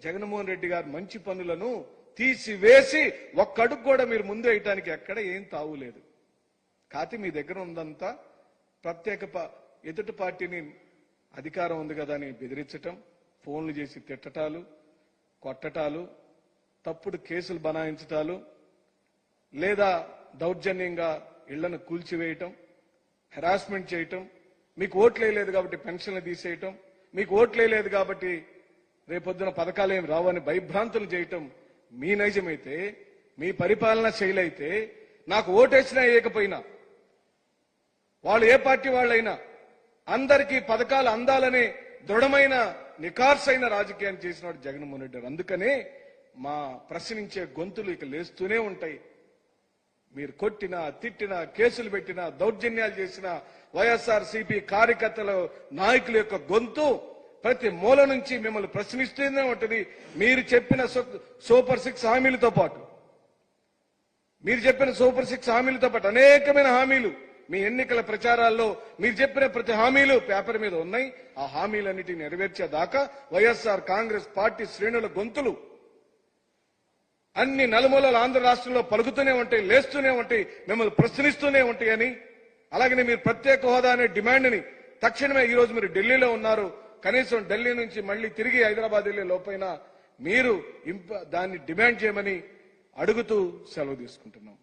జగన్మోహన్ రెడ్డి గారు మంచి పనులను తీసివేసి ఒక్కడుగు కూడా మీరు ముందు వేయటానికి ఎక్కడ ఏం తావులేదు కాతి మీ దగ్గర ఉందంతా ప్రత్యేక ప- ఎదుటి పార్టీని అధికారం ఉంది కదా అని బెదిరించటం ఫోన్లు చేసి తిట్టటాలు కొట్టటాలు తప్పుడు కేసులు బనాయించటాలు లేదా దౌర్జన్యంగా ఇళ్ళను కూల్చివేయటం హెరాస్మెంట్ చేయటం మీకు ఓట్లు వేయలేదు కాబట్టి పెన్షన్లు తీసేయటం మీకు ఓట్లు వేయలేదు కాబట్టి రేపొద్దున పథకాలు ఏమి రావని భయభ్రాంతులు చేయటం మీ నైజమైతే మీ పరిపాలన శైలి అయితే నాకు ఓటేసినా వేయకపోయినా వాళ్ళు ఏ పార్టీ వాళ్ళైనా అందరికీ పథకాలు అందాలనే దృఢమైన నికార్సైన రాజకీయాన్ని చేసినాడు జగన్మోహన్ రెడ్డి అందుకనే మా ప్రశ్నించే గొంతులు ఇక లేస్తూనే ఉంటాయి. మీరు కొట్టినా తిట్టినా కేసులు పెట్టినా దౌర్జన్యాలు చేసిన వైఎస్ఆర్ సిపి కార్యకర్తల నాయకుల యొక్క గొంతు ప్రతి మూల నుంచి మిమ్మల్ని ప్రశ్నిస్తూనే ఉంటది. మీరు చెప్పిన సూపర్ సిక్స్ హామీలతో పాటు. మీరు చెప్పిన సూపర్ సిక్స్ హామీలతో పాటు అనేకమైన హామీలు మీ ఎన్నికల ప్రచారాల్లో మీరు చెప్పిన ప్రతి హామీలు పేపర్ మీద ఉన్నాయి. ఆ హామీలన్నిటిని నెరవేర్చేదాకా వైఎస్ఆర్ కాంగ్రెస్ పార్టీ శ్రేణుల గొంతులు అన్ని నలుమూలల ఆంధ్ర రాష్ట్రంలో పలుకుతూనే ఉంటాయి లేస్తూనే ఉంటాయి మిమ్మల్ని ప్రశ్నిస్తూనే ఉంటాయి అని. అలాగనే మీరు ప్రత్యేక హోదా అనే డిమాండ్ని తక్షణమే ఈ రోజు మీరు ఢిల్లీలో ఉన్నారు. కనీసం ఢిల్లీ నుంచి మళ్ళీ తిరిగి హైదరాబాద్ వెళ్ళే లోపైన మీరు ఇంప దాన్ని డిమాండ్ చేయమని అడుగుతూ సెలవు తీసుకుంటున్నాం.